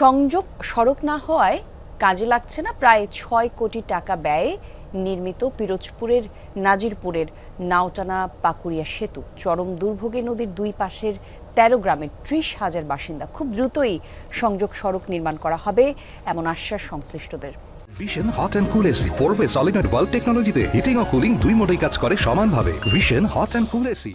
সংযোগ সড়ক না হওয়ায় কাজে লাগছে না। প্রায় ছয় কোটি টাকা ব্যয়ে নির্মিত পিরোজপুরের, নাজিরপুরের নাওটানা পাকুড়িয়া সেতু। চরম দুর্ভোগে নদীর দুই পাশের তেরো গ্রামের ত্রিশ হাজার বাসিন্দা খুব দ্রুতই সংযোগ সড়ক নির্মাণ করা হবে এমন আশ্বাস সংশ্লিষ্টদের। Vision hot and cool AC four way solenoid valve টেকনোলজিতে হিটিং ও কুলিং দুই মোডেই কাজ করে সমানভাবে। Vision hot and cool AC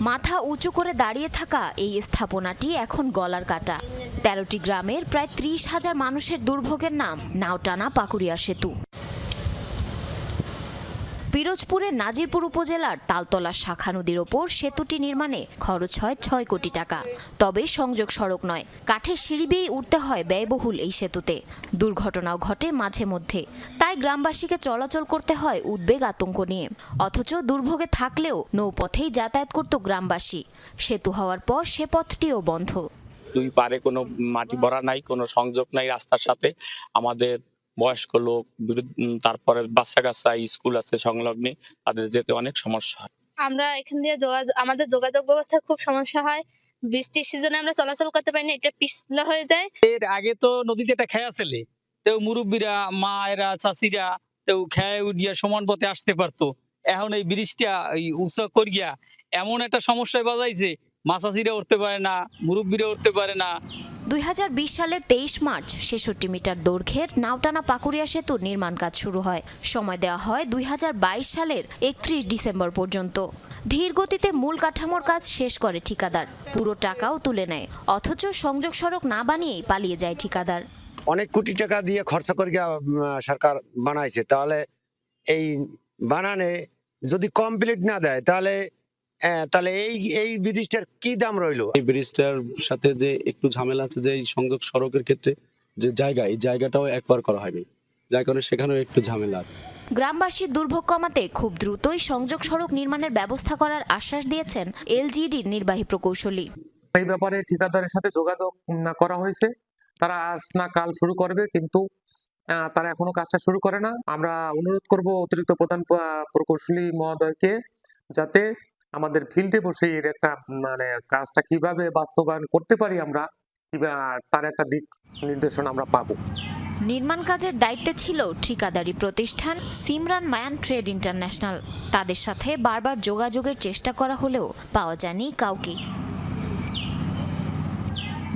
মাথা উঁচু করে দাঁড়িয়ে থাকা এই স্থাপনাটি এখন গলার কাটা। তেরোটি গ্রামের প্রায় ত্রিশ হাজার মানুষের দুর্ভোগের নাম নাওটানা পাকুড়িয়া সেতু। পিরোজপুরের নাজিরপুর উপজেলার তালতলা শাখা নদীর ওপর সেতুটি নির্মাণে খরচ হয় ছয় কোটি টাকা। তবে সংযোগ সড়ক নয়, কাঠের সিঁড়ি বেয়ে উঠতে হয় ব্যয়বহুল এই সেতুতে। দুর্ঘটনাও ঘটে মাঝে মধ্যে। তাই গ্রামবাসীকে চলাচল করতে হয় উদ্বেগ আতঙ্ক নিয়ে। অথচ দুর্ভোগে থাকলেও নৌপথেই যাতায়াত করত গ্রামবাসী। সেতু হওয়ার পর সে পথটিও বন্ধ। দুই পারে কোনো মাটি ভরা নাই কোনো সংযোগ নাই রাস্তার সাথে। আমাদের বয়স্ক লোক তারপরে বাচ্চা কাচ্চা স্কুল আছে সংলগ্নে তাদের যেতে অনেক সমস্যা হয়। আমরা এখান দিয়ে যোগাযোগ আমাদের যোগাযোগ ব্যবস্থায় খুব সমস্যা হয়। বৃষ্টির সিজনে আমরা চলাচল করতে পারি না এটা পিছলা হয়ে যায়। এর আগে তো নদীতে একটা খেয়া ছেলে। তেও মুরব্বীরা, মায়েরা, চাষিরা তেও খেয়ে উঠিয়া সমান পথে আসতে পারতো। এখন এই ব্রিজটা উঁচা করিয়া এমন একটা সমস্যায় বাজাইছে মাছাচিরা উঠতে পারে না, মুরব্বীরা উঠতে পারে না। দুই হাজার বিশ সালের তেইশ মার্চ, ছেষট্টি মিটার দৈর্ঘ্যের নাওটানা পাকুড়িয়া সেতুর নির্মাণ কাজ শুরু হয়। সময় দেওয়া হয় দুই হাজার বাইশ সালের একত্রিশ ডিসেম্বর পর্যন্ত। ধীর গতিতে মূল কাঠামোর কাজ শেষ করে ঠিকাদার। পুরো টাকাও তুলে নেয়, অথচ সংযোগ সড়ক না বানিয়েই পালিয়ে যায় ঠিকাদার। অনেক কোটি টাকা দিয়ে খরচা করে সরকার বানাইছে তাহলে এই বানানে যদি কমপ্লিট না দেয় তাহলে আহ, তাহলে এই এই ব্রিজটার কি দাম রইল? এই ব্রিজটার সাথে যে একটু ঝামেলা আছে যে এই সংযোগ সড়কের ক্ষেত্রে যে জায়গা এই জায়গাটাও একবার করা হয়নি। যার কারণে সেখানেও একটু ঝামেলা আছে। গ্রামবাসীর দুর্ভোগ কমাতে খুব দ্রুতই সংযোগ সড়ক নির্মাণের ব্যবস্থা করার আশ্বাস দিয়েছেন এলজিডির নির্বাহী প্রকৌশলী। এই ব্যাপারে ঠিকাদারের সাথে যোগাযোগ করা হয়েছে। তারা আজ না কাল শুরু করবে, কিন্তু তারা এখনও কাজটা শুরু করে না। আমরা অনুরোধ করব অতিরিক্ত প্রধান প্রকৌশলী মহোদয়কে যাতে আমাদের ফিল্ডে বসে এর একটা মানে কাজটা কীভাবে বাস্তবায়ন করতে পারি আমরা তার একটা দিক নির্দেশনা আমরা পাবো। নির্মাণ কাজের দায়িত্বে ছিল ঠিকাদারি প্রতিষ্ঠান সিমরান মায়ান ট্রেড ইন্টারন্যাশনাল। তাদের সাথে বারবার যোগাযোগের চেষ্টা করা হলেও পাওয়া যায়নি কাউকে